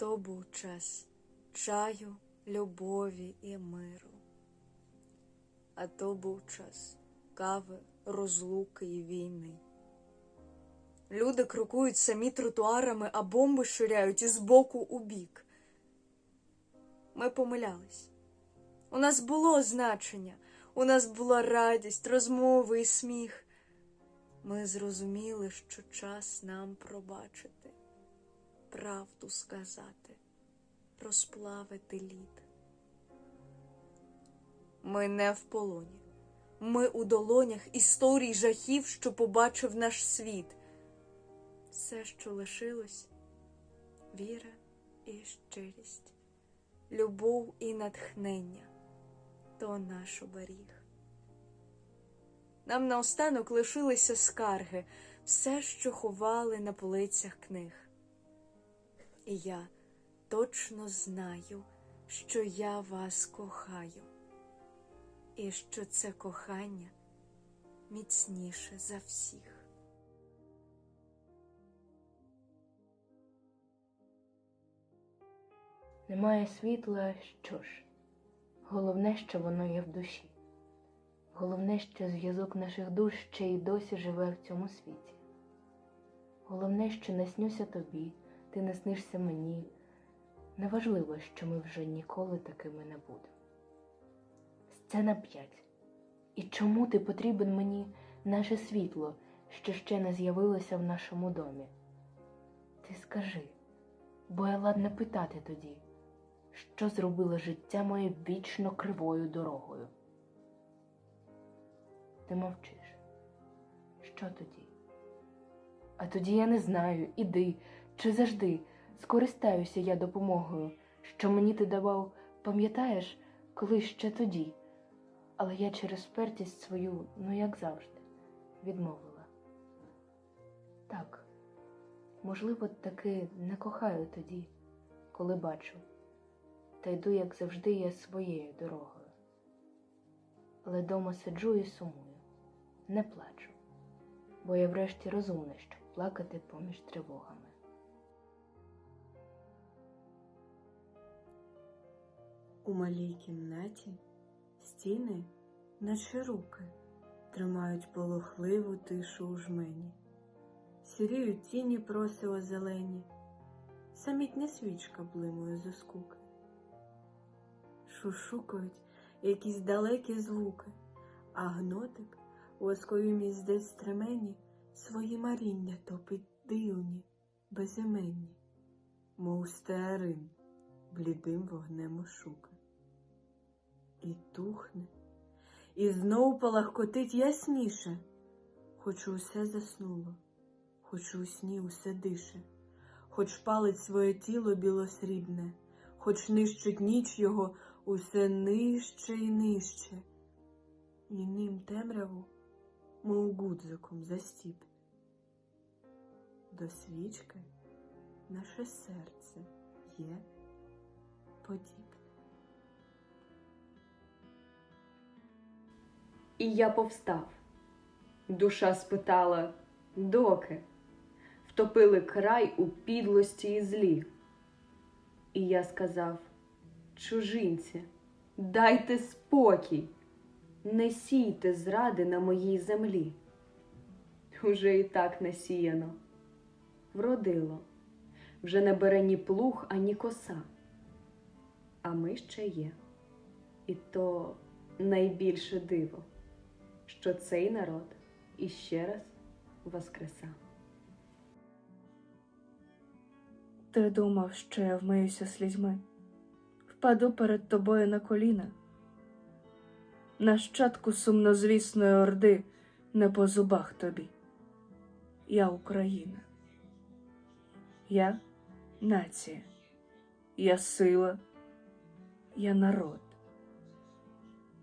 То був час чаю, любові і миру. А то був час кави, розлуки і війни. Люди крокують самі тротуарами, а бомби ширяють із боку у бік. Ми помилялись. У нас було значення, у нас була радість, розмови і сміх. Ми зрозуміли, що час нам пробачити, правду сказати, розплавити лід. Ми не в полоні. Ми у долонях історій жахів, що побачив наш світ. Все, що лишилось віра і щирість, любов і натхнення то наш оберіг. Нам наостанок лишилися скарги, все, що ховали на полицях книг. Я точно знаю, що я вас кохаю, і що це кохання міцніше за всіх. Немає світла, що ж? Головне, що воно є в душі. Головне, що зв'язок наших душ ще й досі живе в цьому світі. Головне, що не снюся тобі, ти не снишся мені. Неважливо, що ми вже ніколи такими не будемо. Сцена 5. І чому ти потрібен мені наше світло, що ще не з'явилося в нашому домі? Ти скажи, бо я ладна питати тоді, що зробило життя моє вічно кривою дорогою. Ти мовчиш. Що тоді? А тоді я не знаю, іди чи завжди скористаюся я допомогою, що мені ти давав, пам'ятаєш, коли ще тоді. Але я через впертість свою, ну як завжди, відмовила. Так, можливо, таки не кохаю тоді, коли бачу, та йду, як завжди, я своєю дорогою. Але дома сиджу і сумую, не плачу, бо я врешті розумна, щоб плакати поміж тривогами. У малій кімнаті стіни, наче руки, тримають полохливу тишу у жмені, сіріють тіні просила зелені, самітня свічка блимує зо скуки, шушукають якісь далекі звуки, а гнотик восковім десь стремені свої маріння топить дивні, безіменні, мов стеарин блідим вогнем ошука. І тухне, і знов палахкотить ясніше, хоч усе заснуло, хоч у сні усе дише, хоч палить своє тіло білосрібне, хоч нищить ніч його усе нижче і нижче, і ним темряву, мов гудзиком застіпне. До свічки наше серце є подібне. І я повстав. Душа спитала, доки? Втопили край у підлості і злі. І я сказав, чужинці, дайте спокій, не сійте зради на моїй землі. Уже і так насіяно, вродило, вже не бере ні плуг, ані коса. А ми ще є. І то найбільше диво що цей народ іще раз воскреса. Ти думав, що я вмиюся слізьми, впаду перед тобою на коліна. Нащадку сумнозвісної орди не по зубах тобі. Я Україна. Я нація, я сила, я народ.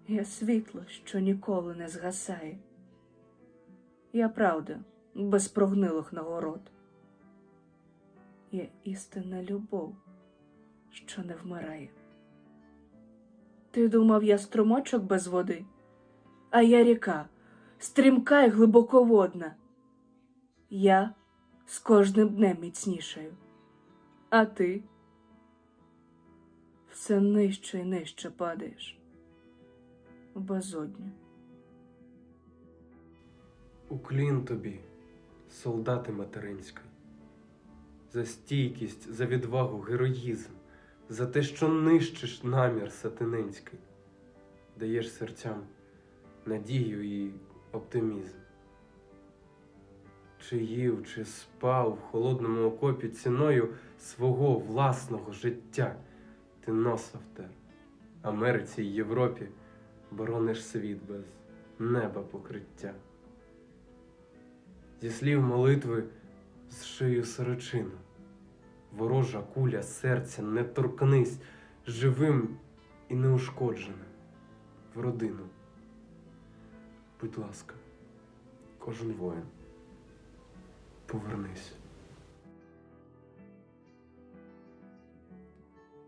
Я світло, що ніколи не згасає. Я правда, без прогнилих нагород. Є істинна любов, що не вмирає. Ти думав, я струмочок без води, а я ріка, стрімка й глибоководна. Я з кожним днем міцнішаю, а ти все нижче і нижче падаєш в безодню. Уклін тобі, солдати материнський, за стійкість, за відвагу, героїзм, за те, що нищиш намір сатининський, даєш серцям надію і оптимізм. Чи їв, чи спав в холодному окопі ціною свого власного життя, ти носа втер. Америці й Європі борониш світ без неба покриття зі слів молитви з шию сорочину. Ворожа куля серця не торкнись живим і неушкодженим в родину. Будь ласка, кожен воїн, повернись.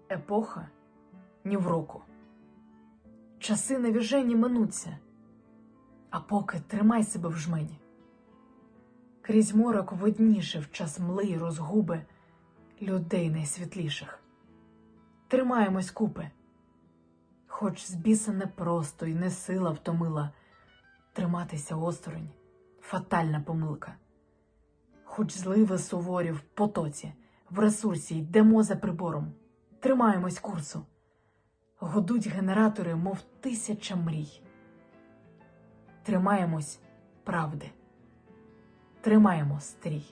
Епоха ні в року. Часи навіжені минуться, а поки тримай себе в жмені. Крізь морок видніше в час мли й розгуби людей найсвітліших. Тримаємось купи, хоч з біса непросто й не сила втомила триматися осторонь фатальна помилка. Хоч зливи суворі в потоці, в ресурсі йдемо за прибором, тримаємось курсу. Годуть генератори, мов тисяча мрій. Тримаємось правди. Тримаємо стрій.